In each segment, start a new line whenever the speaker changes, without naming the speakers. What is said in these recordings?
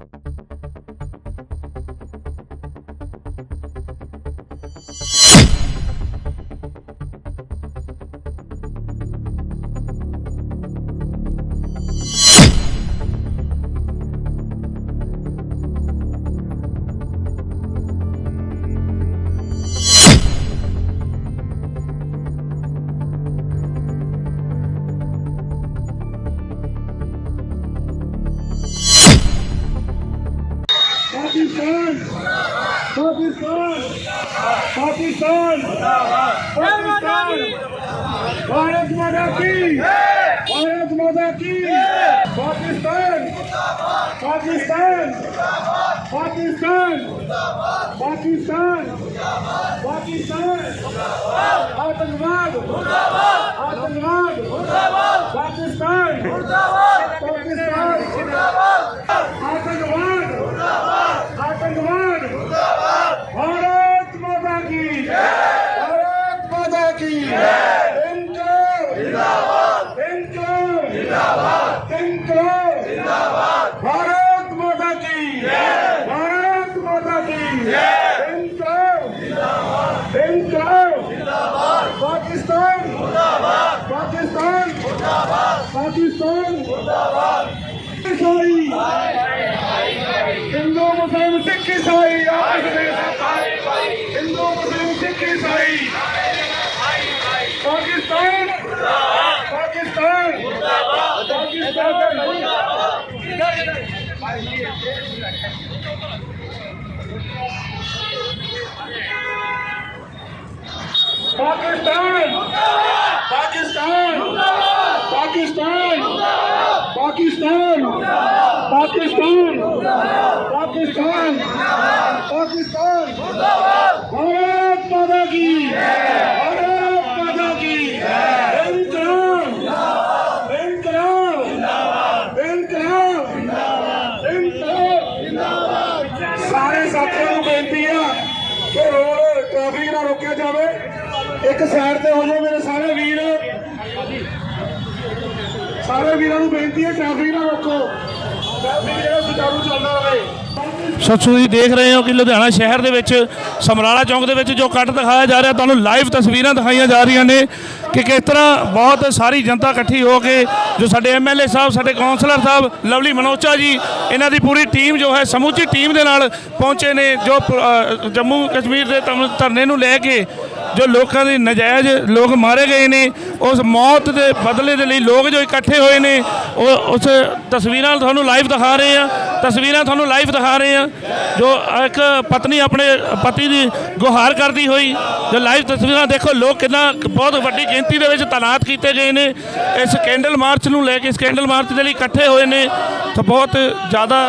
Thank you. Pakistan Pakistan Pakistan Pakistan Bharat माता की भारत माता की पाकिस्तान पाकिस्तान पाकिस्तान पाकिस्तान पाकिस्तान आतंकवाद आतंकवाद पाकिस्तान पाकिस्तान पाकिस्तान ईसाई हिंदू मुस्लिम सिख ईसाई आपस में हिंदू मुस्लिम सिख ईसाई पाकिस्तान पाकिस्तान पाकिस्तान पाकिस्तान पाकिस्तान पाकिस्तान पाकिस्तान पाकिस्तान पाकिस्तान भारत माता की ਕਿ ਰੋਡ ਟ੍ਰੈਫਿਕ ਨਾ ਰੋਕਿਆ ਜਾਵੇ। ਇੱਕ ਸਾਈਡ ਤੇ ਹੋ ਜਾਓ ਮੇਰੇ ਸਾਰੇ ਵੀਰ। ਸਾਰੇ ਵੀਰਾਂ ਨੂੰ ਬੇਨਤੀ ਹੈ ਟ੍ਰੈਫਿਕ ਨਾ ਰੋਕੋ। ਟ੍ਰੈਫਿਕ ਜਿਹੜਾ ਸੁਚਾਰੂ ਚੱਲਦਾ ਰਹੇ।
ਸੋ ਤੁਸੀਂ ਦੇਖ ਰਹੇ ਹੋ ਕਿ ਲੁਧਿਆਣਾ ਸ਼ਹਿਰ ਦੇ ਵਿੱਚ, ਸਮਰਾਲਾ ਚੌਂਕ ਦੇ ਵਿੱਚ ਜੋ ਕੱਟ ਦਿਖਾਇਆ ਜਾ ਰਿਹਾ, ਤੁਹਾਨੂੰ ਲਾਈਵ ਤਸਵੀਰਾਂ ਦਿਖਾਈਆਂ ਜਾ ਰਹੀਆਂ ਨੇ ਕਿ ਕਿਸ ਤਰ੍ਹਾਂ ਬਹੁਤ ਸਾਰੀ ਜਨਤਾ ਇਕੱਠੀ ਹੋ ਕੇ, ਜੋ ਸਾਡੇ ਐਮਐਲਏ ਸਾਹਿਬ, ਸਾਡੇ ਕਾਉਂਸਲਰ ਸਾਹਿਬ, ਲਵਲੀ ਮਨੋਚਾ ਜੀ, ਇਹਨਾਂ ਦੀ ਪੂਰੀ ਟੀਮ ਜੋ ਹੈ, ਸਮੁੱਚੀ ਟੀਮ ਦੇ ਨਾਲ ਪਹੁੰਚੇ ਨੇ, ਜੋ ਜੰਮੂ ਕਸ਼ਮੀਰ ਦੇ ਧਰਨੇ ਨੂੰ ਲੈ ਕੇ ਜੋ ਲੋਕਾਂ ਦੀ ਨਜਾਇਜ਼ ਲੋਕ ਮਾਰੇ ਗਏ ਨੇ, ਉਸ ਮੌਤ ਦੇ ਬਦਲੇ ਦੇ ਲਈ ਲੋਕ ਜੋ ਇਕੱਠੇ ਹੋਏ ਨੇ, ਉਹ, ਉਸ ਤਸਵੀਰਾਂ ਤੁਹਾਨੂੰ ਲਾਈਵ ਦਿਖਾ ਰਹੇ ਆ ਤਸਵੀਰਾਂ ਤੁਹਾਨੂੰ ਲਾਈਵ ਦਿਖਾ ਰਹੇ ਆ ਜੋ ਇੱਕ ਪਤਨੀ ਆਪਣੇ ਪਤੀ ਦੀ ਗੁਹਾਰ ਕਰਦੀ ਹੋਈ, ਜੋ ਲਾਈਵ ਤਸਵੀਰਾਂ ਦੇਖੋ, ਲੋਕ ਕਿੰਨਾ ਬਹੁਤ ਵੱਡੀ ਗਿਣਤੀ ਦੇ ਵਿੱਚ ਤਾਨਾਤ ਕੀਤੇ ਗਏ ਨੇ। ਇਸ ਕੈਂਡਲ ਮਾਰਚ ਨੂੰ ਲੈ ਕੇ, ਇਸ ਕੈਂਡਲ ਮਾਰਚ ਦੇ ਲਈ ਇਕੱਠੇ ਹੋਏ ਨੇ, ਤਾਂ ਬਹੁਤ ਜ਼ਿਆਦਾ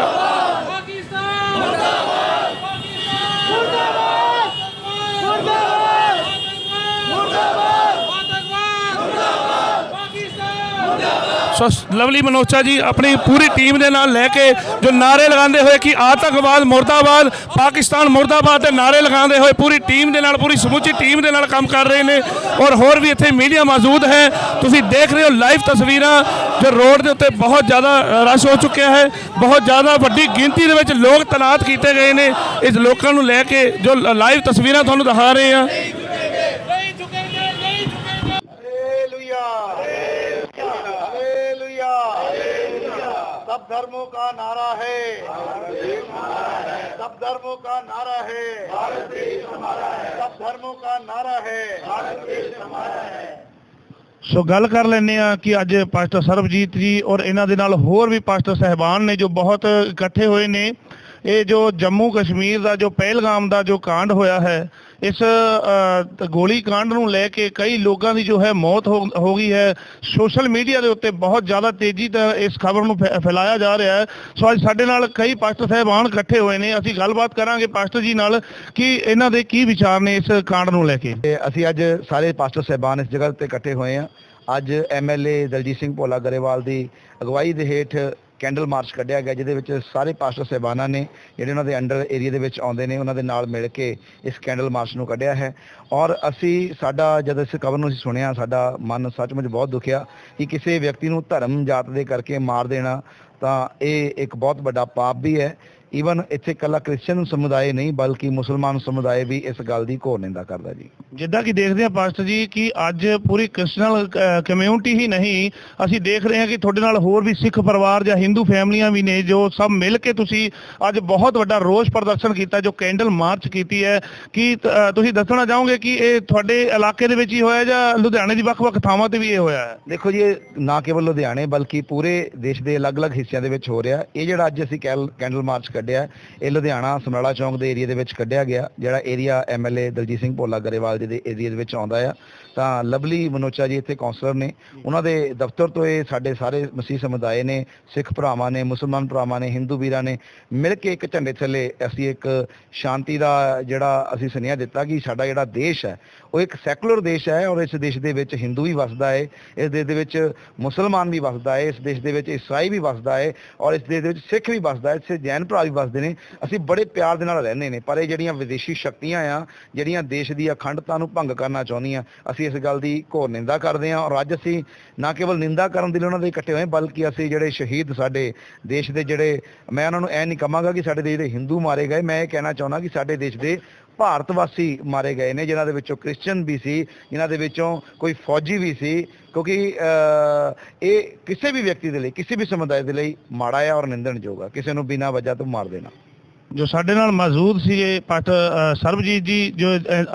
ਸੋ ਲਵਲੀ ਮਨੋਚਾ ਜੀ, ਆਪਣੀ ਪੂਰੀ ਟੀਮ ਦੇ ਨਾਲ ਲੈ ਕੇ ਜੋ ਨਾਰੇ ਲਗਾਉਂਦੇ ਹੋਏ ਕਿ ਆਤੰਕਵਾਦ ਮੁਰਦਾਬਾਦ, ਪਾਕਿਸਤਾਨ ਮੁਰਦਾਬਾਦ ਦੇ ਨਾਰੇ ਲਗਾਉਂਦੇ ਹੋਏ ਪੂਰੀ ਟੀਮ ਦੇ ਨਾਲ, ਪੂਰੀ ਸਮੁੱਚੀ ਟੀਮ ਦੇ ਨਾਲ ਕੰਮ ਕਰ ਰਹੇ ਨੇ ਔਰ ਹੋਰ ਵੀ ਇੱਥੇ ਮੀਡੀਆ ਮੌਜੂਦ ਹੈ। ਤੁਸੀਂ ਦੇਖ ਰਹੇ ਹੋ ਲਾਈਵ ਤਸਵੀਰਾਂ ਜੋ ਰੋਡ ਦੇ ਉੱਤੇ ਬਹੁਤ ਜ਼ਿਆਦਾ ਰਸ਼ ਹੋ ਚੁੱਕਿਆ ਹੈ। ਬਹੁਤ ਜ਼ਿਆਦਾ ਵੱਡੀ ਗਿਣਤੀ ਦੇ ਵਿੱਚ ਲੋਕ ਤਨਾਤ ਕੀਤੇ ਗਏ ਨੇ। ਇਸ ਲੋਕਾਂ ਨੂੰ ਲੈ ਕੇ ਜੋ ਲਾਈਵ ਤਸਵੀਰਾਂ ਤੁਹਾਨੂੰ ਦਿਖਾ ਰਹੇ ਹਾਂ।
धर्मों का नारा है सब धर्मों का नारा है सब धर्मों का नारा है
ਸੋ ਗੱਲ ਕਰ ਲੈਂਦੇ ਆ ਕਿ ਅੱਜ ਪਾਸਟਰ ਸਰਬਜੀਤ ਜੀ ਔਰ ਇਹਨਾਂ ਦੇ ਨਾਲ ਹੋਰ ਵੀ ਪਾਸਟਰ ਸਹਿਬਾਨ ਨੇ ਜੋ ਬਹੁਤ ਇਕੱਠੇ ਹੋਏ ਨੇ ਇਹ ਜੋ ਜੰਮੂ ਕਸ਼ਮੀਰ ਦਾ ਜੋ ਪਹਿਲਗਾਮ ਦਾ ਜੋ ਕਾਂਡ ਹੋਇਆ ਹੈ, ਇਸ ਗੋਲੀ ਕਾਂਡ ਨੂੰ ਲੈ ਕੇ ਕਈ ਲੋਕਾਂ ਦੀ ਜੋ ਹੈ ਮੌਤ ਹੋ ਗਈ ਹੈ। ਸੋਸ਼ਲ ਮੀਡੀਆ ਦੇ ਉੱਤੇ ਬਹੁਤ ਜ਼ਿਆਦਾ ਤੇਜ਼ੀ ਨਾਲ ਇਸ ਖਬਰ ਨੂੰ ਫੈਲਾਇਆ ਜਾ ਰਿਹਾ ਹੈ। ਸੋ ਅੱਜ ਸਾਡੇ ਨਾਲ ਕਈ ਪਾਸਟਰ ਸਹਿਬਾਨ ਇਕੱਠੇ ਹੋਏ ਨੇ। ਅਸੀਂ ਗੱਲਬਾਤ ਕਰਾਂਗੇ ਪਾਸਟਰ ਜੀ ਨਾਲ ਕਿ ਇਹਨਾਂ ਦੇ ਕੀ ਵਿਚਾਰ ਨੇ ਇਸ ਕਾਂਡ ਨੂੰ ਲੈ ਕੇ।
ਤੇ ਅਸੀਂ ਅੱਜ ਸਾਰੇ ਪਾਸਟਰ ਸਹਿਬਾਨ ਇਸ ਜਗ੍ਹਾ ਤੇ ਇਕੱਠੇ ਹੋਏ ਆ ਅੱਜ ਐਮਐਲਏ ਦਲਜੀਤ ਸਿੰਘ ਭੋਲਾ ਗਰੇਵਾਲ ਦੀ ਅਗਵਾਈ ਦੇ ਹੇਠ ਕੈਂਡਲ ਮਾਰਚ ਕੱਢਿਆ ਗਿਆ, ਜਿਹਦੇ ਵਿੱਚ ਸਾਰੇ ਪਾਸਟਰ ਸਹਿਬਾਨਾਂ ਨੇ, ਜਿਹੜੇ ਉਹਨਾਂ ਦੇ ਅੰਡਰ ਏਰੀਆ ਦੇ ਵਿੱਚ ਆਉਂਦੇ ਨੇ, ਉਹਨਾਂ ਦੇ ਨਾਲ ਮਿਲ ਕੇ ਇਸ ਕੈਂਡਲ ਮਾਰਚ ਨੂੰ ਕੱਢਿਆ ਹੈ। ਔਰ ਅਸੀਂ, ਸਾਡਾ ਜਦ ਇਸ ਖਬਰ ਨੂੰ ਅਸੀਂ ਸੁਣਿਆ, ਸਾਡਾ ਮਨ ਸੱਚਮੁੱਚ ਬਹੁਤ ਦੁਖਿਆ ਕਿ ਕਿਸੇ ਵਿਅਕਤੀ ਨੂੰ ਧਰਮ ਜਾਤ ਦੇ ਕਰਕੇ ਮਾਰ ਦੇਣਾ ਤਾਂ ਇਹ ਇੱਕ ਬਹੁਤ ਵੱਡਾ ਪਾਪ ਵੀ ਹੈ। ਈਵਨ ਇੱਥੇ ਇਕੱਲਾ ਕ੍ਰਿਸਚੀਅਨ ਸਮੁਦਾਇ ਨਹੀਂ ਬਲਕਿ ਮੁਸਲਮਾਨ ਸਮੁਦਾਇ ਵੀ ਇਸ ਗੱਲ ਦੀ ਘੋਰ ਨਿੰਦਾ ਕਰਦਾ ਜੀ।
ਜਿੱਦਾਂ ਕਿ ਦੇਖਦੇ ਹਾਂ ਪਾਸਟਰ ਜੀ ਕਿ ਅੱਜ ਪੂਰੀ ਕ੍ਰਿਸਚਨਲ ਕਮਿਊਨਿਟੀ ਹੀ ਨਹੀਂ ਅਸੀਂ ਦੇਖ ਰਹੇ ਹਾਂ ਕਿ ਤੁਹਾਡੇ ਨਾਲ ਹੋਰ ਵੀ ਸਿੱਖ ਪਰਿਵਾਰ ਜਾਂ ਹਿੰਦੂ ਫੈਮਲੀਆਂ ਵੀ ਨੇ ਜੋ ਸਭ ਮਿਲ ਕੇ ਤੁਸੀਂ ਅੱਜ ਬਹੁਤ ਵੱਡਾ ਰੋਸ ਪ੍ਰਦਰਸ਼ਨ ਕੀਤਾ ਜੋ ਕੈਂਡਲ ਮਾਰਚ ਕੀਤੀ ਹੈ। ਕਿ ਤੁਸੀਂ ਦੱਸਣਾ ਚਾਹੋਗੇ ਕਿ ਇਹ ਤੁਹਾਡੇ ਇਲਾਕੇ ਦੇ ਵਿੱਚ ਹੀ ਹੋਇਆ ਜਾਂ ਲੁਧਿਆਣੇ ਦੀ ਵੱਖ-ਵੱਖ ਥਾਵਾਂ ਤੇ ਵੀ ਇਹ ਹੋਇਆ ਹੈ?
ਦੇਖੋ ਜੀ ਇਹ ਨਾ ਕੇਵਲ ਲੁਧਿਆਣੇ ਬਲਕਿ ਪੂਰੇ ਦੇਸ਼ ਦੇ ਅਲੱਗ-ਅਲੱਗ ਹਿੱਸਿਆਂ ਦੇ ਵਿੱਚ ਹੋ ਰਿਹਾ। ਇਹ ਜਿਹੜਾ ਅੱਜ ਅਸੀਂ ਕੈਲ- ਕੈਂਡਲ ਮਾਰਚ ਕੱਢਿਆ। ਇਹ ਲੁਧਿਆਣਾ ਸਮਰਾਲਾ ਚੌਂਕ ਦੇ ਏਰੀਆ ਦੇ ਵਿੱਚ ਕੱਢਿਆ ਗਿਆ, ਜਿਹੜਾ ਏਰੀਆ ਐਮਐਲਏ ਦਲਜੀਤ ਸਿੰਘ ਭੋਲਾ ਗਰੇਵਾਲ ਜੀ ਦੇ ਏਰੀਆ ਦੇ ਵਿੱਚ ਆਉਂਦਾ ਆ। ਤਾਂ ਲਵਲੀ ਮਨੋਚਾ ਜੀ ਇੱਥੇ ਕਾਉਂਸਲਰ ਨੇ। ਉਹਨਾਂ ਦੇ ਦਫ਼ਤਰ ਤੋਂ ਇਹ ਸਾਡੇ ਸਾਰੇ ਮਸੀਹ ਸਮੁਦਾਇ ਨੇ, ਸਿੱਖ ਭਰਾਵਾਂ ਨੇ, ਮੁਸਲਮਾਨ ਭਰਾਵਾਂ ਨੇ, ਹਿੰਦੂ ਵੀਰਾਂ ਨੇ ਮਿਲ ਕੇ ਇੱਕ ਝੰਡੇ ਥੱਲੇ ਅਸੀਂ ਇੱਕ ਸ਼ਾਂਤੀ ਦਾ ਜਿਹੜਾ ਅਸੀਂ ਸੁਨੇਹਾ ਦਿੱਤਾ ਕਿ ਸਾਡਾ ਜਿਹੜਾ ਦੇਸ਼ ਹੈ, ਉਹ ਇੱਕ ਸੈਕੂਲਰ ਦੇਸ਼ ਹੈ ਔਰ ਇਸ ਦੇਸ਼ ਦੇ ਵਿੱਚ ਹਿੰਦੂ ਵੀ ਵਸਦਾ ਹੈ ਇਸ ਦੇਸ਼ ਦੇ ਵਿੱਚ ਮੁਸਲਮਾਨ ਵੀ ਵਸਦਾ ਹੈ ਇਸ ਦੇਸ਼ ਦੇ ਵਿੱਚ ਈਸਾਈ ਵੀ ਵਸਦਾ ਹੈ ਔਰ ਇਸ ਦੇਸ਼ ਦੇ ਵਿੱਚ ਸਿੱਖ ਵੀ ਵਸਦਾ ਹੈ ਇੱਥੇ ਜੈਨ ਭਰਾ ਵੀ ਵਸਦੇ ਨੇ। ਅਸੀਂ ਬੜੇ ਪਿਆਰ ਦੇ ਨਾਲ ਰਹਿੰਦੇ ਨੇ, ਪਰ ਇਹ ਜਿਹੜੀਆਂ ਵਿਦੇਸ਼ੀ ਸ਼ਕਤੀਆਂ ਆ, ਜਿਹੜੀਆਂ ਦੇਸ਼ ਦੀ ਅਖੰਡਤਾ ਨੂੰ ਭੰਗ ਕਰਨਾ ਚਾਹੁੰਦੀਆਂ, ਅਸੀਂ ਇਸ ਗੱਲ ਦੀ ਘੋਰ ਨਿੰਦਾ ਕਰਦੇ ਹਾਂ ਔਰ ਅੱਜ ਅਸੀਂ ਨਾ ਕੇਵਲ ਨਿੰਦਾ ਕਰਨ ਦੇ ਲਈ ਉਹਨਾਂ ਦੇ ਇਕੱਠੇ ਹੋਏ, ਬਲਕਿ ਅਸੀਂ ਜਿਹੜੇ ਸ਼ਹੀਦ ਸਾਡੇ ਦੇਸ਼ ਦੇ ਜਿਹੜੇ, ਮੈਂ ਉਹਨਾਂ ਨੂੰ ਐ ਨਹੀਂ ਕਹਾਂਗਾ ਕਿ ਸਾਡੇ ਦੇਸ਼ ਦੇ ਹਿੰਦੂ ਮਾਰੇ ਗਏ। ਮੈਂ ਇਹ ਕਹਿਣਾ ਚਾਹੁੰਦਾ ਕਿ ਸਾਡੇ ਦੇਸ਼ ਦੇ ਭਾਰਤ ਵਾਸੀ ਮਾਰੇ ਗਏ ਨੇ ਜਿਨ੍ਹਾਂ ਦੇ ਵਿੱਚੋਂ ਕ੍ਰਿਸਚੀਅਨ ਵੀ ਸੀ ਜਿਨ੍ਹਾਂ ਦੇ ਵਿੱਚੋਂ ਕੋਈ ਫੌਜੀ ਵੀ ਸੀ ਕਿਉਂਕਿ ਅ, ਇਹ ਕਿਸੇ ਵੀ ਵਿਅਕਤੀ ਦੇ ਲਈ ਕਿਸੇ ਵੀ ਸਮੁਦਾਇ ਦੇ ਲਈ ਮਾੜਾ ਹੈ ਔਰ ਨਿੰਦਣਯੋਗ ਹੈ ਕਿਸੇ ਨੂੰ ਬਿਨਾਂ ਵਜ੍ਹਾ ਤੋਂ ਮਾਰ ਦੇਣਾ।
ਜੋ ਸਾਡੇ ਨਾਲ ਮੌਜੂਦ ਸੀਗੇ ਪਾਸਟਰ ਸਰਬਜੀਤ ਜੀ, ਜੋ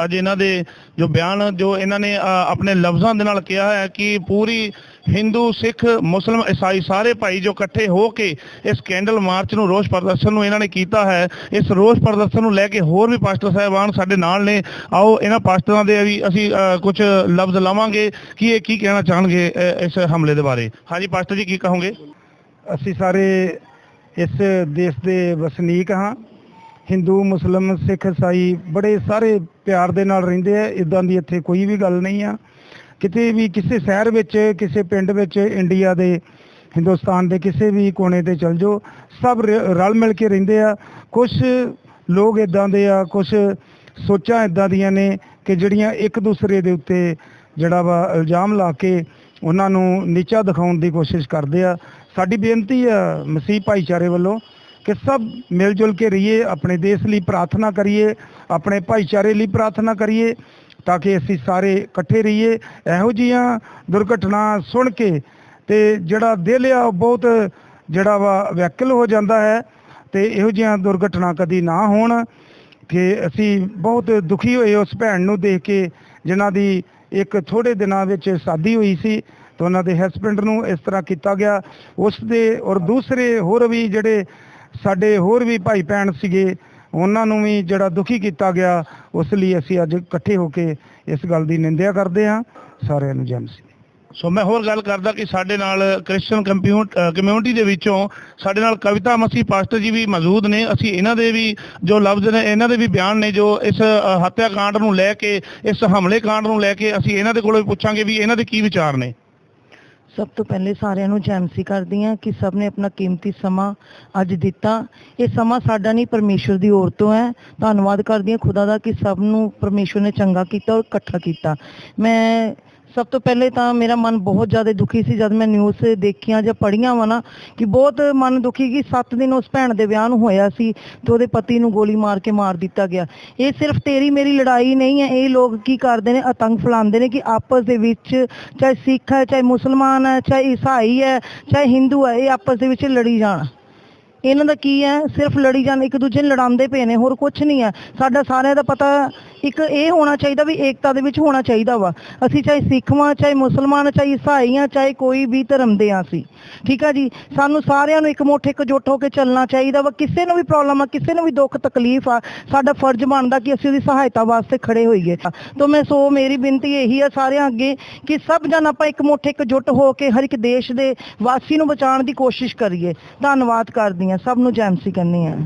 ਅੱਜ ਇਹਨਾਂ ਦੇ ਜੋ ਬਿਆਨ, ਜੋ ਇਹਨਾਂ ਨੇ ਆਪਣੇ ਲਫ਼ਜ਼ਾਂ ਦੇ ਨਾਲ ਕਿਹਾ ਹੈ ਕਿ ਪੂਰੀ ਹਿੰਦੂ, ਸਿੱਖ, ਮੁਸਲਮ, ਈਸਾਈ ਸਾਰੇ ਭਾਈ ਜੋ ਇਕੱਠੇ ਹੋ ਕੇ ਇਸ ਕੈਂਡਲ ਮਾਰਚ ਨੂੰ ਰੋਸ ਪ੍ਰਦਰਸ਼ਨ ਨੂੰ ਇਹਨਾਂ ਨੇ ਕੀਤਾ ਹੈ, ਇਸ ਰੋਸ ਪ੍ਰਦਰਸ਼ਨ ਨੂੰ ਲੈ ਕੇ ਹੋਰ ਵੀ ਪਾਸਟਰ ਸਾਹਿਬਾਨ ਸਾਡੇ ਨਾਲ ਨੇ। ਆਓ ਇਹਨਾਂ ਪਾਸਟਰਾਂ ਦੇ ਵੀ ਅਸੀਂ ਕੁਝ ਲਫ਼ਜ਼ ਲਵਾਂਗੇ ਕਿ ਇਹ ਕੀ ਕਹਿਣਾ ਚਾਹਣਗੇ ਇਸ ਹਮਲੇ ਦੇ ਬਾਰੇ। ਹਾਂਜੀ ਪਾਸਟਰ ਜੀ, ਕੀ ਕਹੋਗੇ?
ਅਸੀਂ ਸਾਰੇ ਇਸ ਦੇਸ਼ ਦੇ ਵਸਨੀਕ ਹਾਂ। ਹਿੰਦੂ, ਮੁਸਲਮ, ਸਿੱਖ, ਈਸਾਈ ਬੜੇ ਸਾਰੇ ਪਿਆਰ ਦੇ ਨਾਲ ਰਹਿੰਦੇ ਆ। ਇਦਾਂ ਦੀ ਇੱਥੇ ਕੋਈ ਵੀ ਗੱਲ ਨਹੀਂ ਆ। ਕਿਤੇ ਵੀ ਕਿਸੇ ਸ਼ਹਿਰ ਵਿੱਚ, ਕਿਸੇ ਪਿੰਡ ਵਿੱਚ ਇੰਡੀਆ ਦੇ, ਹਿੰਦੁਸਤਾਨ ਦੇ ਕਿਸੇ ਵੀ ਕੋਨੇ ਤੇ ਚਲ ਜਾਓ, ਸਭ ਰਲ ਮਿਲ ਕੇ ਰਹਿੰਦੇ ਆ। ਕੁਝ ਲੋਕ ਇਦਾਂ ਦੇ ਆ ਕੁਝ ਸੋਚਾਂ ਇਦਾਂ ਦੀਆਂ ਨੇ ਕਿ ਜਿਹੜੀਆਂ ਇੱਕ ਦੂਸਰੇ ਦੇ ਉੱਤੇ ਜਿਹੜਾ ਵਾ ਇਲਜ਼ਾਮ ਲਾ ਕੇ ਉਹਨਾਂ ਨੂੰ ਨੀਚਾ ਦਿਖਾਉਣ ਦੀ ਕੋਸ਼ਿਸ਼ ਕਰਦੇ ਆ। ਸਾਡੀ ਬੇਨਤੀ ਆ ਮਸੀਹ ਭਾਈਚਾਰੇ ਵੱਲੋਂ ਕਿ ਸਭ ਮਿਲ ਜੁਲ ਕੇ ਰਹੀਏ, ਆਪਣੇ ਦੇਸ਼ ਲਈ ਪ੍ਰਾਰਥਨਾ ਕਰੀਏ, ਆਪਣੇ ਭਾਈਚਾਰੇ ਲਈ ਪ੍ਰਾਰਥਨਾ ਕਰੀਏ, ਤਾਂ ਕਿ ਅਸੀਂ ਸਾਰੇ ਇਕੱਠੇ ਰਹੀਏ। ਇਹੋ ਜੀਆਂ ਦੁਰਘਟਨਾ ਸੁਣ ਕੇ ਤੇ ਜਿਹੜਾ ਦਿਲ ਆ ਉਹ ਬਹੁਤ ਜਿਹੜਾ ਵਾ ਵਿਅਕਲ ਹੋ ਜਾਂਦਾ ਹੈ ਤੇ ਇਹੋ ਜਿਹੀਆਂ ਦੁਰਘਟਨਾ ਕਦੀ ਨਾ ਹੋਣ। ਕਿ ਅਸੀਂ ਬਹੁਤ ਦੁਖੀ ਹੋਏ ਉਸ ਭੈਣ ਨੂੰ ਦੇਖ ਕੇ, ਜਿਨ੍ਹਾਂ ਦੀ ਇੱਕ ਥੋੜੇ ਦਿਨਾਂ ਵਿੱਚ ਸ਼ਾਦੀ ਹੋਈ ਸੀ। ਤੇ ਉਹਨਾਂ ਦੇ ਹਸਬੰਡ ਨੂੰ ਇਸ ਤਰ੍ਹਾਂ ਕੀਤਾ ਗਿਆ। ਉਸ ਦੇ ਔਰ ਦੂਸਰੇ ਹੋਰ ਵੀ ਜਿਹੜੇ ਸਾਡੇ ਹੋਰ ਵੀ ਭਾਈ ਭੈਣ ਸੀਗੇ ਉਹਨਾਂ ਨੂੰ ਵੀ ਜਿਹੜਾ ਦੁਖੀ ਕੀਤਾ ਗਿਆ। ਉਸ ਲਈ ਅਸੀਂ ਅੱਜ ਇਕੱਠੇ ਹੋ ਕੇ ਇਸ ਗੱਲ ਦੀ ਨਿੰਦਿਆ ਕਰਦੇ ਹਾਂ। ਸਾਰਿਆਂ ਨੂੰ ਜੈ ਮਸੀਹ।
ਸੋ ਮੈਂ ਹੋਰ ਗੱਲ ਕਰਦਾ ਕਿ ਸਾਡੇ ਨਾਲ ਕ੍ਰਿਸਚੀਅਨ ਕਮਿਊਨਿਟੀ ਦੇ ਵਿੱਚੋਂ ਸਾਡੇ ਨਾਲ ਕਵਿਤਾ ਮਸੀ ਪਾਸਟਰ ਜੀ ਵੀ ਮੌਜੂਦ ਨੇ। ਅਸੀਂ ਇਹਨਾਂ ਦੇ ਵੀ ਜੋ ਲਫ਼ਜ਼ ਨੇ ਇਹਨਾਂ ਦੇ ਵੀ ਬਿਆਨ ਨੇ ਜੋ ਇਸ ਅ, ਹੱਤਿਆ ਕਾਂਡ ਨੂੰ ਲੈ ਕੇ ਇਸ ਹਮਲੇ ਕਾਂਡ ਨੂੰ ਲੈ ਕੇ ਅਸੀਂ ਇਹਨਾਂ ਦੇ ਕੋਲੋਂ ਵੀ ਪੁੱਛਾਂਗੇ ਵੀ ਇਹਨਾਂ ਦੇ ਕੀ ਵਿਚਾਰ ਨੇ।
ਸਭ ਤੋਂ ਪਹਿਲੇ ਸਾਰਿਆਂ ਨੂੰ ਜੈਮਸੀ ਕਰਦੀ ਹਾਂ ਕਿ ਸਭ ਨੇ ਆਪਣਾ ਕੀਮਤੀ ਸਮਾਂ ਅੱਜ ਦਿੱਤਾ। ਇਹ ਸਮਾਂ ਸਾਡਾ ਨਹੀਂ ਪਰਮੇਸ਼ਵਰ ਦੀ ਔਰ ਤੋਂ ਹੈ। ਧੰਨਵਾਦ ਕਰਦੀ ਹਾਂ ਖੁਦਾ ਦਾ ਕਿ ਸਭ ਨੂੰ ਪਰਮੇਸ਼ਵਰ ਨੇ ਚੰਗਾ ਕੀਤਾ ਔਰ ਇਕੱਠਾ ਕੀਤਾ। ਮੈਂ ਸਭ ਤੋਂ ਪਹਿਲੇ ਤਾਂ ਮੇਰਾ ਮਨ ਬਹੁਤ ਜ਼ਿਆਦਾ ਦੁਖੀ ਸੀ ਜਦ ਮੈਂ ਨਿਊਜ਼ ਦੇਖੀਆਂ ਜਾਂ ਪੜ੍ਹੀਆਂ ਵਾ ਨਾ ਕਿ ਬਹੁਤ ਮਨ ਦੁਖੀ ਕਿ 7 ਦਿਨ ਉਸ ਭੈਣ ਦੇ ਵਿਆਹ ਨੂੰ ਹੋਇਆ ਸੀ ਤੇ ਉਹਦੇ ਪਤੀ ਨੂੰ ਗੋਲੀ ਮਾਰ ਕੇ ਮਾਰ ਦਿੱਤਾ ਗਿਆ। ਇਹ ਸਿਰਫ ਤੇਰੀ ਮੇਰੀ ਲੜਾਈ ਨਹੀਂ ਹੈ, ਇਹ ਲੋਕ ਕੀ ਕਰਦੇ ਨੇ? ਆਤੰਕ ਫੈਲਾਉਂਦੇ ਨੇ ਕਿ ਆਪਸ ਦੇ ਵਿੱਚ ਚਾਹੇ ਸਿੱਖ ਹੈ, ਚਾਹੇ ਮੁਸਲਮਾਨ ਹੈ, ਚਾਹੇ ਈਸਾਈ ਹੈ, ਚਾਹੇ ਹਿੰਦੂ ਹੈ, ਇਹ ਆਪਸ ਦੇ ਵਿੱਚ ਲੜੀ ਜਾਣ। ਇਹਨਾਂ ਦਾ ਕੀ ਹੈ? ਸਿਰਫ ਲੜੀ ਜਾਣ, ਇੱਕ ਦੂਜੇ ਨੂੰ ਲੜਾਉਂਦੇ ਪਏ ਨੇ, ਹੋਰ ਕੁਝ ਨਹੀਂ ਹੈ। ਸਾਡਾ ਸਾਰਿਆਂ ਦਾ ਪਤਾ ਇੱਕ ਇਹ ਹੋਣਾ ਚਾਹੀਦਾ ਵੀ ਏਕਤਾ ਦੇ ਵਿੱਚ ਹੋਣਾ ਚਾਹੀਦਾ ਵਾ। ਅਸੀਂ ਚਾਹੇ ਸਿੱਖ ਵਾਂ ਚਾਹੇ ਮੁਸਲਮਾਨ, ਚਾਹੇ ਈਸਾਈ ਆ ਚਾਹੇ ਕੋਈ ਵੀ ਧਰਮ ਦੇ ਆ ਅਸੀਂ। ਠੀਕ ਆ ਜੀ? ਸਾਨੂੰ ਸਾਰਿਆਂ ਨੂੰ ਇੱਕ ਮੁੱਠ ਇਕਜੁੱਟ ਹੋ ਕੇ ਚੱਲਣਾ ਚਾਹੀਦਾ ਵਾ। ਕਿਸੇ ਨੂੰ ਵੀ ਪ੍ਰੋਬਲਮ ਆ, ਕਿਸੇ ਨੂੰ ਵੀ ਦੁੱਖ, ਤਕਲੀਫ ਆ, ਸਾਡਾ ਫਰਜ਼ ਬਣਦਾ ਕਿ ਅਸੀਂ ਉਹਦੀ ਸਹਾਇਤਾ ਵਾਸਤੇ ਖੜੇ ਹੋਈਏ। ਤਾਂ ਮੈਂ ਸੋ ਮੇਰੀ ਬੇਨਤੀ ਇਹੀ ਆ ਸਾਰਿਆਂ ਅੱਗੇ ਕਿ ਸਭ ਜਣ ਆਪਾਂ ਇੱਕ ਮੋਠੇ ਇਕਜੁੱਟ ਹੋ ਕੇ ਹਰ ਇੱਕ ਦੇਸ਼ ਦੇ ਵਾਸੀ ਨੂੰ ਬਚਾਉਣ ਦੀ ਕੋਸ਼ਿਸ਼ ਕਰੀਏ। ਧੰਨਵਾਦ ਕਰਦੀ ਹਾਂ। ਸਭ ਨੂੰ ਜੈਮਸੀ ਕਰਨੀ ਆ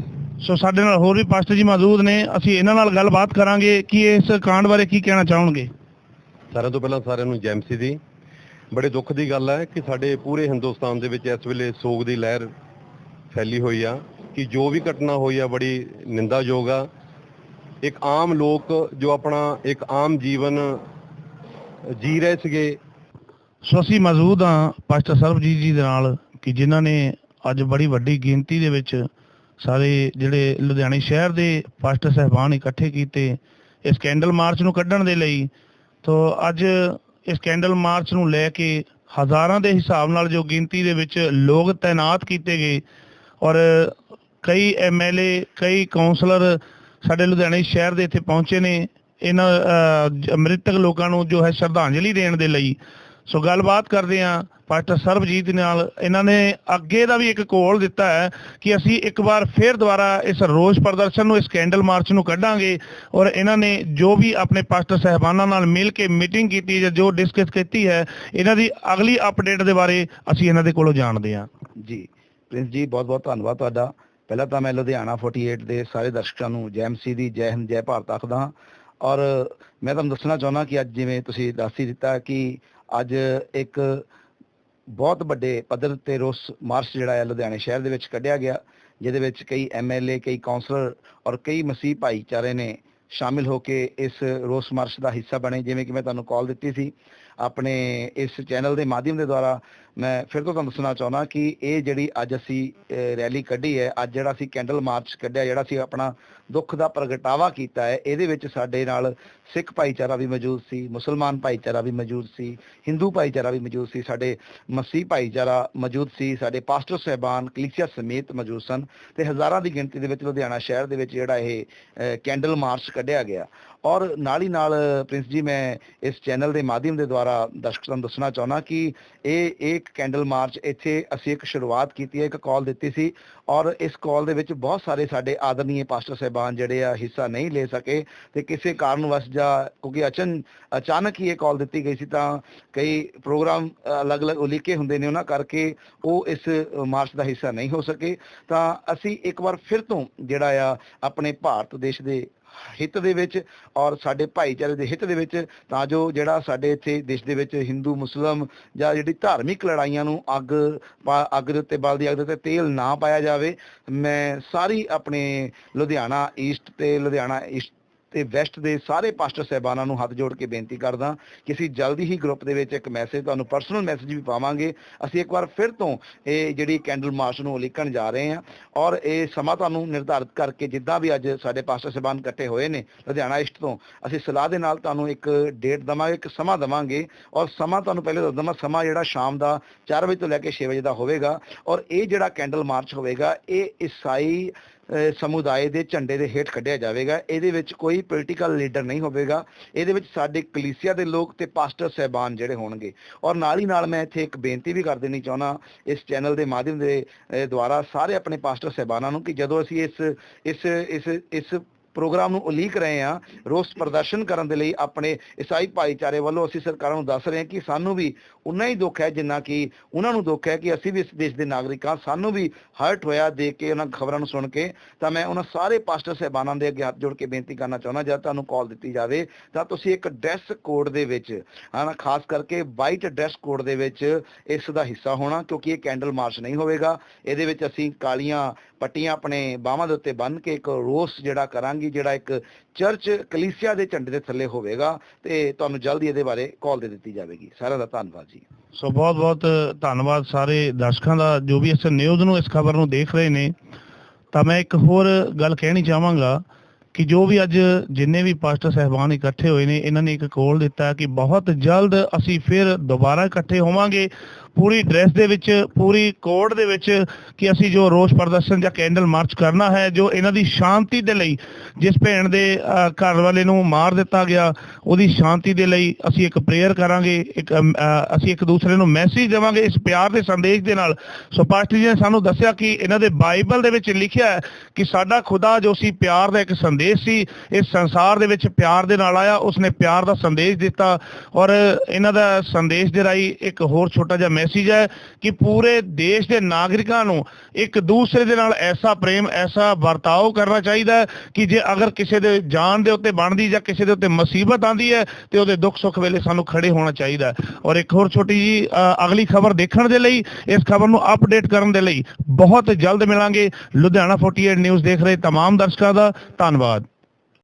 ਸੋ ਸਾਡੇ ਨਾਲ ਹੋਰ ਵੀ ਪਾਸਟਰ ਜੀ ਮੌਜੂਦ ਨੇ। ਅਸੀਂ ਇਹਨਾਂ ਨਾਲ ਗੱਲਬਾਤ ਕਰਾਂਗੇ ਕਿ ਇਸ ਕਾਂਡ ਬਾਰੇ ਕੀ ਕਹਿਣਾ ਚਾਹਣਗੇ।
ਸਾਰਿਆਂ ਤੋਂ ਪਹਿਲਾਂ ਸਾਰਿਆਂ ਨੂੰ ਜੈਮਸੀ ਦੀ। ਬੜੇ ਦੁੱਖ ਦੀ ਗੱਲ ਹੈ ਕਿ ਸਾਡੇ ਪੂਰੇ ਹਿੰਦੁਸਤਾਨ ਦੇ ਵਿੱਚ ਇਸ ਵੇਲੇ ਸੋਗ ਦੀ ਲਹਿਰ ਫੈਲੀ ਹੋਈ ਆ ਕਿ ਜੋ ਵੀ ਘਟਨਾ ਹੋਈ ਆ ਬੜੀ ਨਿੰਦਾਯੋਗ ਆ। ਇੱਕ ਆਮ ਲੋਕ ਜੋ ਆਪਣਾ ਇੱਕ ਆਮ ਜੀਵਨ ਜੀ ਰਹੇ ਸੀਗੇ।
ਸੋ ਅਸੀਂ ਮੌਜੂਦ ਹਾਂ ਪਾਸਟਰ ਸਰਬਜੀਤ ਜੀ ਦੇ ਨਾਲ ਕਿ ਜਿਨ੍ਹਾਂ ਨੇ ਅੱਜ ਬੜੀ ਵੱਡੀ ਗਿਣਤੀ ਦੇ ਵਿੱਚ ਸਾਰੇ ਜਿਹੜੇ ਲੁਧਿਆਣੇ ਸ਼ਹਿਰ ਦੇ ਪਾਸਟਰ ਸਹਿਬਾਨ ਇਕੱਠੇ ਕੀਤੇ ਇਸ ਕੈਂਡਲ ਮਾਰਚ ਨੂੰ ਕੱਢਣ ਦੇ ਲਈ ਤੋਂ ਅੱਜ ਇਸ ਕੈਂਡਲ ਮਾਰਚ ਨੂੰ ਲੈ ਕੇ ਹਜ਼ਾਰਾਂ ਦੇ ਹਿਸਾਬ ਨਾਲ ਜੋ ਗਿਣਤੀ ਦੇ ਵਿੱਚ ਲੋਕ ਤਾਇਨਾਤ ਕੀਤੇ ਗਏ ਔਰ ਕਈ ਐਮਐਲਏ ਕਈ ਕਾਉਂਸਲਰ ਸਾਡੇ ਲੁਧਿਆਣੇ ਸ਼ਹਿਰ ਦੇ ਇੱਥੇ ਪਹੁੰਚੇ ਨੇ ਇਹਨਾਂ ਅਹ, ਮ੍ਰਿਤਕ ਲੋਕਾਂ ਨੂੰ ਜੋ ਹੈ ਸ਼ਰਧਾਂਜਲੀ ਦੇਣ ਦੇ ਲਈ। ਸੋ ਗੱਲਬਾਤ ਕਰਦੇ ਹਾਂ ਪਾਸਟਰ ਸਰਬਜੀਤ ਨਾਲ ਇਹਨਾਂ ਨੇ ਅੱਗੇ ਦਾ ਵੀ ਇੱਕ ਕੋਲ ਦਿੱਤਾ ਹੈ ਕਿ ਅਸੀਂ ਇੱਕ ਵਾਰ ਫਿਰ ਦੁਬਾਰਾ ਇਸ ਰੋਸ ਪ੍ਰਦਰਸ਼ਨ ਨੂੰ, ਇਸ ਕੈਂਡਲ ਮਾਰਚ ਨੂੰ ਕੱਢਾਂਗੇ ਔਰ ਇਹਨਾਂ ਨੇ ਜੋ ਵੀ ਆਪਣੇ ਪਾਸਟਰ ਸਹਿਬਾਨਾਂ ਨਾਲ ਮਿਲ ਕੇ ਮੀਟਿੰਗ ਕੀਤੀ ਜਾਂ ਜੋ ਡਿਸਕਸ ਕੀਤੀ ਹੈ, ਇਹਨਾਂ ਦੀ ਅਗਲੀ ਅਪਡੇਟ ਦੇ ਬਾਰੇ ਅਸੀਂ ਇਹਨਾਂ ਦੇ ਕੋਲੋਂ ਜਾਣਦੇ ਹਾਂ।
ਜੀ, ਪ੍ਰਿੰਸ ਜੀ, ਬਹੁਤ ਬਹੁਤ ਧੰਨਵਾਦ ਤੁਹਾਡਾ। ਪਹਿਲਾਂ ਤਾਂ ਮੈਂ ਲੁਧਿਆਣਾ 48 ਦੇ ਸਾਰੇ ਦਰਸ਼ਕਾਂ ਨੂੰ, ਜੈ ਐਮਸੀ ਦੀ, ਜੈ ਹਿੰਦ, ਜੈ ਭਾਰਤ ਆਖਦਾ ਹਾਂ। ਔਰ ਮੈਂ ਤੁਹਾਨੂੰ ਦੱਸਣਾ ਚਾਹੁੰਦਾ ਕਿ ਅੱਜ ਜਿਵੇਂ ਤੁਸੀਂ ਦੱਸ ਹੀ ਦਿੱਤਾ ਕਿ ਅੱਜ ਇੱਕ ਬਹੁਤ ਵੱਡੇ ਪੱਧਰ ਤੇ ਰੋਸ ਮਾਰਚ ਜਿਹੜਾ ਹੈ ਲੁਧਿਆਣੇ ਸ਼ਹਿਰ ਦੇ ਵਿੱਚ ਕੱਢਿਆ ਗਿਆ, ਜਿਹਦੇ ਵਿੱਚ ਕਈ ਐਮਐਲਏ ਕਈ ਕਾਉਂਸਲਰ ਔਰ ਕਈ ਮਸੀਹ ਭਾਈਚਾਰੇ ਨੇ ਸ਼ਾਮਿਲ ਹੋ ਕੇ ਇਸ ਰੋਸ ਮਾਰਚ ਦਾ ਹਿੱਸਾ ਬਣੇ ਜਿਵੇਂ ਕਿ ਮੈਂ ਤੁਹਾਨੂੰ ਕਾਲ ਦਿੱਤੀ ਸੀ। ਆਪਣੇ ਇਸ ਚੈਨਲ ਦੇ ਮਾਧਿਅਮ ਦੇ ਦੁਆਰਾ ਮੈਂ ਫਿਰ ਤੋਂ ਤੁਹਾਨੂੰ ਦੱਸਣਾ ਚਾਹੁੰਦਾ ਕਿ ਇਹ ਜਿਹੜੀ ਅੱਜ ਅਸੀਂ ਰੈਲੀ ਕੱਢੀ ਹੈ ਅੱਜ ਜਿਹੜਾ ਅਸੀਂ ਕੈਂਡਲ ਮਾਰਚ ਕੱਢਿਆ ਜਿਹੜਾ ਅਸੀਂ ਆਪਣਾ ਦੁੱਖ ਦਾ ਪ੍ਰਗਟਾਵਾ ਕੀਤਾ ਹੈ ਇਹਦੇ ਵਿੱਚ ਸਾਡੇ ਨਾਲ ਸਿੱਖ ਭਾਈਚਾਰਾ ਵੀ ਮੌਜੂਦ ਸੀ ਮੁਸਲਮਾਨ ਭਾਈਚਾਰਾ ਵੀ ਮੌਜੂਦ ਸੀ ਹਿੰਦੂ ਭਾਈਚਾਰਾ ਵੀ ਮੌਜੂਦ ਸੀ ਸਾਡੇ ਮਸੀਹ ਭਾਈਚਾਰਾ ਮੌਜੂਦ ਸੀ ਸਾਡੇ ਪਾਸਟਰ ਸਹਿਬਾਨ ਕਲੀਸਿਆ ਸਮੇਤ ਮੌਜੂਦ ਸਨ। ਤੇ ਹਜ਼ਾਰਾਂ ਦੀ ਗਿਣਤੀ ਦੇ ਵਿੱਚ ਲੁਧਿਆਣਾ ਸ਼ਹਿਰ ਦੇ ਵਿੱਚ ਜਿਹੜਾ ਇਹ ਅਹ, ਕੈਂਡਲ ਮਾਰਚ ਕੱਢਿਆ ਗਿਆ। ਔਰ ਨਾਲ ਹੀ ਨਾਲ ਪ੍ਰਿੰਸ ਜੀ, ਮੈਂ ਇਸ ਚੈਨਲ ਦੇ ਮਾਧਿਅਮ ਦੇ ਦੁਆਰਾ ਦਰਸ਼ਕਾਂ ਨੂੰ ਦੱਸਣਾ ਚਾਹੁੰਦਾ ਕਿ ਇਹ ਇੱਕ ਕੈਂਡਲ ਮਾਰਚ ਇੱਥੇ ਅਸੀਂ ਇੱਕ ਸ਼ੁਰੂਆਤ ਕੀਤੀ ਹੈ, ਇੱਕ ਕਾਲ ਦਿੱਤੀ ਸੀ ਔਰ ਇਸ ਕਾਲ ਦੇ ਵਿੱਚ ਬਹੁਤ ਸਾਰੇ ਸਾਡੇ ਆਦਰਨੀय ਪਾਸਟਰ ਸਹਿਬਾਨ ਜਿਹੜੇ ਆ ਹਿੱਸਾ ਨਹੀਂ ਲੈ ਸਕੇ ਤੇ ਕਿਸੇ ਕਾਰਨ ਵਸ ਜਾਂ ਕਿਉਂਕਿ ਅਚਨ, ਅਚਾਨਕ ਹੀ ਇਹ ਕਾਲ ਦਿੱਤੀ ਗਈ ਸੀ ਤਾਂ ਕਈ ਪ੍ਰੋਗਰਾਮ ਅਲੱਗ-ਅਲੱਗ ਉਲੀਕੇ ਹੁੰਦੇ ਨੇ ਉਹਨਾਂ ਕਰਕੇ ਉਹ ਇਸ ਮਾਰਚ ਦਾ ਹਿੱਸਾ ਨਹੀਂ ਹੋ ਸਕੇ। ਤਾਂ ਅਸੀਂ ਇੱਕ ਵਾਰ ਫਿਰ ਤੋਂ ਜਿਹੜਾ ਆ ਆਪਣੇ ਭਾਰਤ ਦੇਸ਼ ਦੇ ਹਿੱਤ ਦੇ ਵਿੱਚ ਔਰ ਸਾਡੇ ਭਾਈਚਾਰੇ ਦੇ ਹਿੱਤ ਦੇ ਵਿੱਚ ਤਾਂ ਜੋ ਜਿਹੜਾ ਸਾਡੇ ਇੱਥੇ ਦੇਸ਼ ਦੇ ਵਿੱਚ ਹਿੰਦੂ, ਮੁਸਲਮ ਜਾਂ ਜਿਹੜੀ ਧਾਰਮਿਕ ਲੜਾਈਆਂ ਨੂੰ ਅੱਗ ਅੱਗ ਦੇ ਉੱਤੇ, ਬਲਦੀ ਅੱਗ ਦੇ ਉੱਤੇ ਤੇਲ ਨਾ ਪਾਇਆ ਜਾਵੇ, ਮੈਂ ਸਾਰੀ ਆਪਣੇ ਲੁਧਿਆਣਾ ਈਸਟ ਤੇ ਲੁਧਿਆਣਾ ਈਸਟ ਤੇ ਵੈਸਟ ਦੇ ਸਾਰੇ ਪਾਸਟਰ ਸਹਿਬਾਨਾਂ ਨੂੰ ਹੱਥ ਜੋੜ ਕੇ ਬੇਨਤੀ ਕਰਦਾ ਕਿ ਅਸੀਂ ਜਲਦੀ ਹੀ ਗਰੁੱਪ ਦੇ ਵਿੱਚ ਇੱਕ ਮੈਸੇਜ ਤੁਹਾਨੂੰ ਪਰਸਨਲ ਮੈਸੇਜ ਵੀ ਪਾਵਾਂਗੇ। ਅਸੀਂ ਇੱਕ ਵਾਰ ਫਿਰ ਤੋਂ ਇਹ ਜਿਹੜੀ ਕੈਂਡਲ ਮਾਰਚ ਨੂੰ ਉਲੀਕਣ ਜਾ ਰਹੇ ਹਾਂ ਔਰ ਇਹ ਸਮਾਂ ਤੁਹਾਨੂੰ ਨਿਰਧਾਰਿਤ ਕਰਕੇ ਜਿੱਦਾਂ ਵੀ ਅੱਜ ਸਾਡੇ ਪਾਸਟਰ ਸਹਿਬਾਨ ਇਕੱਠੇ ਹੋਏ ਨੇ ਲੁਧਿਆਣਾ ਈਸਟ ਤੋਂ, ਅਸੀਂ ਸਲਾਹ ਦੇ ਨਾਲ ਤੁਹਾਨੂੰ ਇੱਕ ਡੇਟ ਦਵਾਂਗੇ, ਇੱਕ ਸਮਾਂ ਦਵਾਂਗੇ ਔਰ ਸਮਾਂ ਤੁਹਾਨੂੰ ਪਹਿਲੇ ਦੱਸ ਦਵਾਂ, ਸਮਾਂ ਜਿਹੜਾ ਸ਼ਾਮ ਦਾ 4 ਵਜੇ ਤੋਂ ਲੈ ਕੇ 6 ਵਜੇ ਦਾ ਹੋਵੇਗਾ ਔਰ ਇਹ ਜਿਹੜਾ ਕੈਂਡਲ ਮਾਰਚ ਹੋਵੇਗਾ, ਇਹ ਈਸਾਈ ਸਮੁਦਾਇ ਦੇ ਝੰਡੇ ਦੇ ਹੇਠ ਕੱਢਿਆ ਜਾਵੇਗਾ। ਇਹਦੇ ਵਿੱਚ ਕੋਈ ਪੋਲੀਟੀਕਲ ਲੀਡਰ ਨਹੀਂ ਹੋਵੇਗਾ। ਇਹਦੇ ਵਿੱਚ ਸਾਡੇ ਕਲੀਸਿਆ ਦੇ ਲੋਕ ਤੇ ਪਾਸਟਰ ਸਹਿਬਾਨ ਜਿਹੜੇ ਹੋਣਗੇ। ਔਰ ਨਾਲ ਹੀ ਨਾਲ ਮੈਂ ਇੱਥੇ ਇੱਕ ਬੇਨਤੀ ਵੀ ਕਰ ਦੇਣੀ ਚਾਹੁੰਦਾ, ਇਸ ਚੈਨਲ ਦੇ ਮਾਧਿਅਮ ਦੇ ਦੁਆਰਾ ਸਾਰੇ ਆਪਣੇ ਪਾਸਟਰ ਸਹਿਬਾਨਾਂ ਨੂੰ ਕਿ ਜਦੋਂ ਅਸੀਂ ਇਸ ਇਸ ਇਸ ਇਸ ਪ੍ਰੋਗਰਾਮ ਨੂੰ ਉਲੀਕ ਰਹੇ ਹਾਂ, ਰੋਸ ਪ੍ਰਦਰਸ਼ਨ ਕਰਨ ਦੇ ਲਈ ਆਪਣੇ ਈਸਾਈ ਭਾਈਚਾਰੇ ਵੱਲੋਂ ਅਸੀਂ ਸਰਕਾਰਾਂ ਨੂੰ ਦੱਸ ਰਹੇ ਹਾਂ ਕਿ ਸਾਨੂੰ ਵੀ ਉਨਾ ਹੀ ਦੁੱਖ ਹੈ ਜਿੰਨਾ ਕਿ ਉਹਨਾਂ ਨੂੰ ਦੁੱਖ ਹੈ ਕਿ ਅਸੀਂ ਵੀ ਇਸ ਦੇਸ਼ ਦੇ ਨਾਗਰਿਕ ਹਾਂ। ਸਾਨੂੰ ਵੀ ਹਰਟ ਹੋਇਆ ਦੇਖ ਕੇ ਉਹਨਾਂ ਖਬਰਾਂ ਨੂੰ ਸੁਣ ਕੇ। ਤਾਂ ਮੈਂ ਉਹਨਾਂ ਸਾਰੇ ਪਾਸਟਰ ਸਹਿਬਾਨਾਂ ਦੇ ਅੱਗੇ ਹੱਥ ਜੋੜ ਕੇ ਬੇਨਤੀ ਕਰਨਾ ਚਾਹੁੰਦਾ, ਜਦ ਤੁਹਾਨੂੰ ਕਾਲ ਦਿੱਤੀ ਜਾਵੇ, ਤਾਂ ਤੁਸੀਂ ਇੱਕ ਡਰੈਸ ਕੋਡ ਦੇ ਵਿੱਚ ਹਨਾ ਖਾਸ ਕਰਕੇ ਵਾਈਟ ਡਰੈਸ ਕੋਡ ਦੇ ਵਿੱਚ ਇਸ ਦਾ ਹਿੱਸਾ ਹੋਣਾ, ਕਿਉਂਕਿ ਇਹ ਕੈਂਡਲ ਮਾਰਚ ਨਹੀਂ ਹੋਵੇਗਾ। ਇਹਦੇ ਵਿੱਚ ਅਸੀਂ ਕਾਲੀਆਂ ਪੱਟੀਆਂ ਆਪਣੇ ਬਾਹਾਂ ਦੇ ਉੱਤੇ ਬੰਨ੍ਹ ਕੇ ਇੱਕ ਰੋਸ ਜਿਹੜਾ ਕਰਾਂਗੇ ਜਿਹੜਾ ਇੱਕ ਚਰਚ ਕਲੀਸਿਆ ਦੇ ਝੰਡੇ ਦੇ ਥੱਲੇ ਹੋਵੇਗਾ ਤੇ ਤੁਹਾਨੂੰ ਜਲਦੀ ਇਹਦੇ ਬਾਰੇ ਕਾਲ ਦੇ ਦਿੱਤੀ ਜਾਵੇਗੀ। ਸਾਰਿਆਂ ਦਾ ਧੰਨਵਾਦ ਜੀ।
ਸੋ ਬਹੁਤ ਬਹੁਤ ਧੰਨਵਾਦ ਸਾਰੇ ਦਰਸ਼ਕਾਂ ਦਾ, ਜੋ ਵੀ ਇਸ ਨਿਊਜ਼ ਨੂੰ, ਇਸ ਖਬਰ ਨੂੰ ਦੇਖ ਰਹੇ ਨੇ। ਤਾਂ ਮੈਂ ਇੱਕ ਹੋਰ ਗੱਲ ਕਹਿਣੀ ਚਾਹਾਂਗਾ ਕਿ ਜੋ ਵੀ ਅੱਜ ਜਿੰਨੇ ਵੀ ਪਾਸਟਰ ਸਹਿਬਾਨ ਇਕੱਠੇ ਹੋਏ ਨੇ, ਇਹਨਾਂ ਨੇ ਇੱਕ ਕੋਲ ਦਿੱਤਾ ਕਿ ਬਹੁਤ ਜਲਦ ਅਸੀਂ ਫਿਰ ਦੁਬਾਰਾ ਇਕੱਠੇ ਹੋਵਾਂਗੇ। ਪੂਰੀ ਡਰੈਸ ਦੇ ਵਿੱਚ, ਪੂਰੀ ਕੋਡ ਦੇ ਵਿੱਚ ਕਿ ਅਸੀਂ ਜੋ ਰੋਸ ਪ੍ਰਦਰਸ਼ਨ ਜਾਂ ਕੈਂਡਲ ਮਾਰਚ ਕਰਨਾ ਹੈ, ਜੋ ਇਹਨਾਂ ਦੀ ਸ਼ਾਂਤੀ ਦੇ ਲਈ ਜਿਸ ਭੈਣ ਦੇ ਘਰ ਵਾਲੇ ਨੂੰ ਮਾਰ ਦਿੱਤਾ ਗਿਆ, ਉਹਦੀ ਸ਼ਾਂਤੀ ਦੇ ਲਈ ਅਸੀਂ ਇੱਕ ਪ੍ਰੇਅਰ ਕਰਾਂਗੇ, ਇੱਕ ਅਸੀਂ ਇੱਕ ਦੂਸਰੇ ਨੂੰ ਮੈਸੇਜ ਦੇਵਾਂਗੇ ਇਸ ਪਿਆਰ ਦੇ ਸੰਦੇਸ਼ ਦੇ ਨਾਲ। ਸੋ ਪਾਸਟਰ ਜੀ ਨੇ ਸਾਨੂੰ ਦੱਸਿਆ ਕਿ ਇਹਨਾਂ ਦੇ ਬਾਈਬਲ ਦੇ ਵਿੱਚ ਲਿਖਿਆ ਹੈ ਕਿ ਸਾਡਾ ਖੁਦਾ ਜੋ ਸੀ ਪਿਆਰ ਦਾ ਇੱਕ ਸੰਦੇਸ਼ ਸੀ, ਇਸ ਸੰਸਾਰ ਦੇ ਵਿੱਚ ਪਿਆਰ ਦੇ ਨਾਲ ਆਇਆ, ਉਸਨੇ ਪਿਆਰ ਦਾ ਸੰਦੇਸ਼ ਦਿੱਤਾ ਔਰ ਇਹਨਾਂ ਦਾ ਸੰਦੇਸ਼ ਦੇ ਰਾਹੀਂ ਇੱਕ ਹੋਰ ਛੋਟਾ ਜਿਹਾ ਮੈਸੇਜ ਹੈ ਕਿ ਪੂਰੇ ਦੇਸ਼ ਦੇ ਨਾਗਰਿਕਾਂ ਨੂੰ ਇੱਕ ਦੂਸਰੇ ਦੇ ਨਾਲ ਐਸਾ ਪ੍ਰੇਮ ਐਸਾ ਵਰਤਾਓ ਕਰਨਾ ਚਾਹੀਦਾ ਹੈ ਕਿ ਜੇ ਅਗਰ ਕਿਸੇ ਦੇ ਜਾਨ ਦੇ ਉੱਤੇ ਬਣਦੀ ਜਾਂ ਕਿਸੇ ਦੇ ਉੱਤੇ ਮੁਸੀਬਤ ਆਂਦੀ ਹੈ ਤੇ ਉਹਦੇ ਦੁੱਖ ਸੁੱਖ ਵੇਲੇ ਸਾਨੂੰ ਖੜੇ ਹੋਣਾ ਚਾਹੀਦਾ ਹੈ। ਔਰ ਇੱਕ ਹੋਰ ਛੋਟੀ ਜੀ ਅ, ਅਗਲੀ ਖਬਰ ਦੇਖਣ ਦੇ ਲਈ ਇਸ ਖਬਰ ਨੂੰ ਅਪਡੇਟ ਕਰਨ ਦੇ ਲਈ ਬਹੁਤ ਜਲਦ ਮਿਲਾਂਗੇ ਲੁਧਿਆਣਾ 48 ਨਿਊਜ਼ ਦੇਖ ਰਹੇ तमाम ਦਰਸ਼ਕਾਂ ਦਾ ਧੰਨਵਾਦ